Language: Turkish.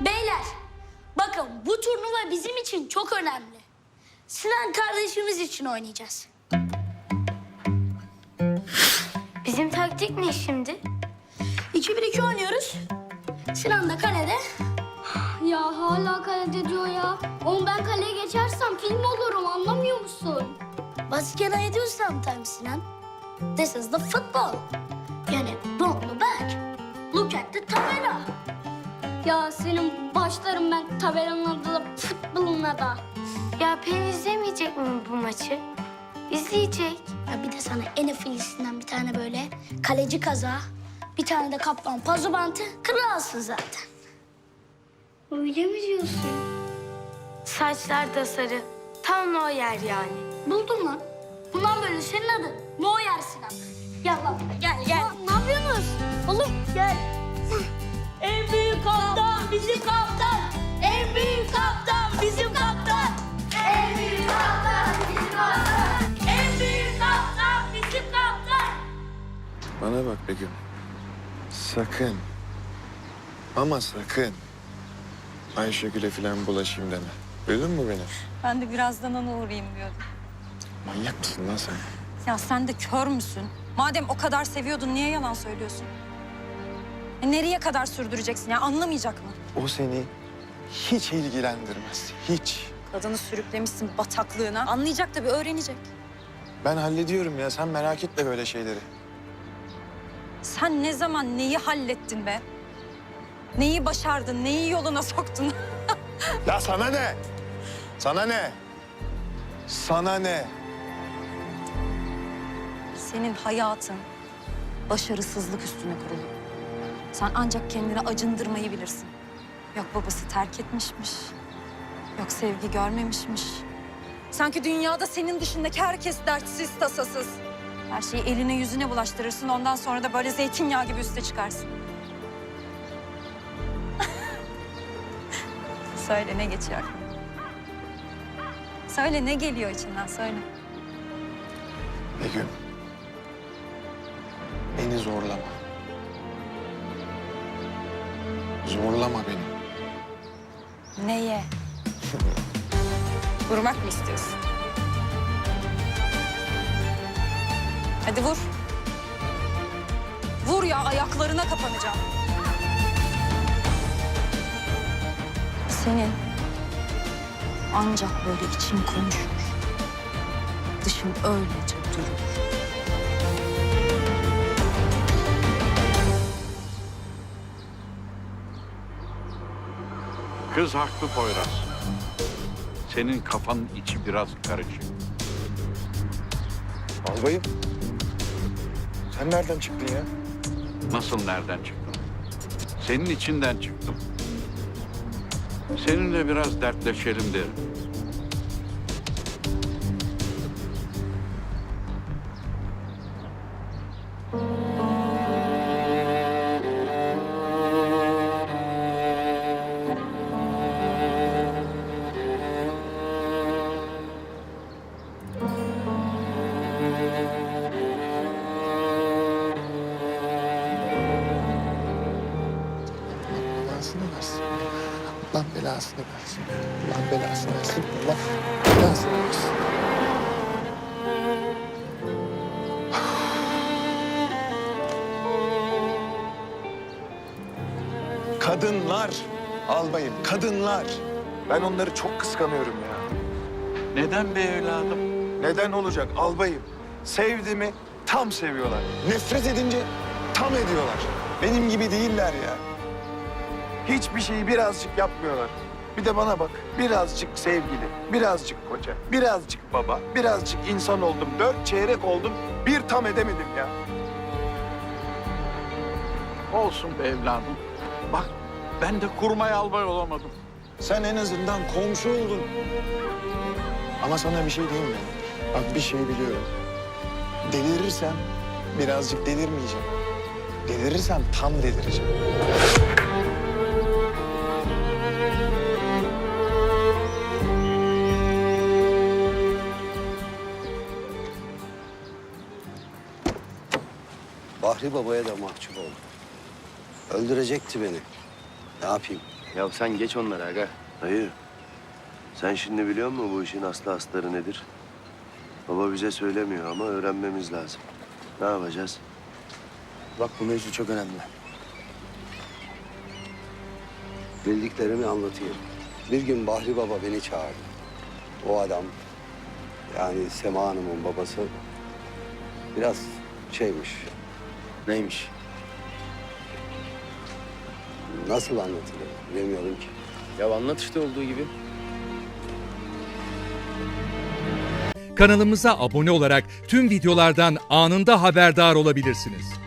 Beyler, bakın bu turnuva bizim için çok önemli. Sinan kardeşimiz için oynayacağız. Bizim taktik ne şimdi? 2-1-2 oynuyoruz. Sinan da kalede. Ya hala kalede diyor ya. Oğlum ben kaleye geçersem film olurum anlamıyor musun? Can I do sometimes, Sinan? This is the football. Yani from the back. Look at the camera. Ya senin başlarım ben tabelanın futboluna da. Ya Pelin izlemeyecek mi bu maçı? İzleyecek. Ya bir de sana NFL'sinden bir tane böyle kaleci kaza, bir tane de kaplan pazu bantı kralsın zaten. Öyle mi diyorsun? Saçlar da sarı. Tam o yer yani. Buldun lan. Bundan böyle senin adın Neuer Sinan. Gel lan gel gel. Ne yapıyorsunuz? Oğlum gel. Bizim kaptan. En büyük kaptan bizim kaptan. En büyük kaptan bizim kaptan. En büyük kaptan bizim kaptan. Bana bak Begüm. Sakın. Ama sakın. Ayşegül'e falan bulaşayım deme. Duydun mu beni? Ben de birazdan ona uğrayayım diyordum. Manyak mısın lan sen? Ya sen de kör müsün? Madem o kadar seviyordun niye yalan söylüyorsun? E nereye kadar sürdüreceksin ya anlamayacak mı? O seni hiç ilgilendirmez. Hiç. Kadını sürüklemişsin bataklığına. Anlayacak tabii öğrenecek. Ben hallediyorum ya. Sen merak etme böyle şeyleri. Sen ne zaman neyi hallettin be? Neyi başardın, neyi yoluna soktun? Ya sana ne? Sana ne? Sana ne? Senin hayatın başarısızlık üstüne kurulu. Sen ancak kendini acındırmayı bilirsin. Yok babası terk etmişmiş. Yok sevgi görmemişmiş. Sanki dünyada senin dışındaki herkes dertsiz, tasasız. Her şeyi eline yüzüne bulaştırırsın. Ondan sonra da böyle zeytinyağı gibi üste çıkarsın. Söyle ne geçiyor? Söyle ne geliyor içinden söyle. Begüm. Beni zorlama. Zorlama beni. Neye? Vurmak mı istiyorsun? Hadi vur. Vur ya ayaklarına kapanacağım. Senin ancak böyle için konuşur. Dışın öylece durur. Kız haklı Poyraz. Senin kafanın içi biraz karışık. Albayım. Sen nereden çıktın ya? Nasıl nereden çıktın? Senin içinden çıktım. Seninle biraz dertleşelim derim. Allah belasını versin. Allah belasını versin. Allah belasını versin. Kadınlar. Albayım, kadınlar. Ben onları çok kıskanıyorum ya. Neden be evladım? Neden olacak albayım? Sevdi mi tam seviyorlar. Nefret edince tam ediyorlar. Benim gibi değiller ya. Hiçbir şeyi birazcık yapmıyorlar. Bir de bana bak. Birazcık sevgili, birazcık koca, birazcık baba, birazcık insan oldum. Dört çeyrek oldum. Bir tam edemedim ya. Olsun be evladım. Bak ben de kurmay albay olamadım. Sen en azından komşu oldun. Ama sana bir şey diyeyim mi? Bak bir şey biliyorum. Delirirsem birazcık delirmeyeceğim. Delirirsem tam delireceğim. Bahri Baba'ya da mahcup oldum. Öldürecekti beni. Ne yapayım? Ya sen geç onları aga. Dayı, sen şimdi biliyor musun bu işin aslı astarı nedir? Baba bize söylemiyor ama öğrenmemiz lazım. Ne yapacağız? Bak bu mevzu çok önemli. Bildiklerimi anlatayım. Bir gün Bahri Baba beni çağırdı. O adam, yani Sema Hanım'ın babası biraz şeymiş, Neymiş? nasıl anlatılır bilemiyorum ki. Ya anlat işte olduğu gibi. Kanalımıza abone olarak tüm videolardan anında haberdar olabilirsiniz.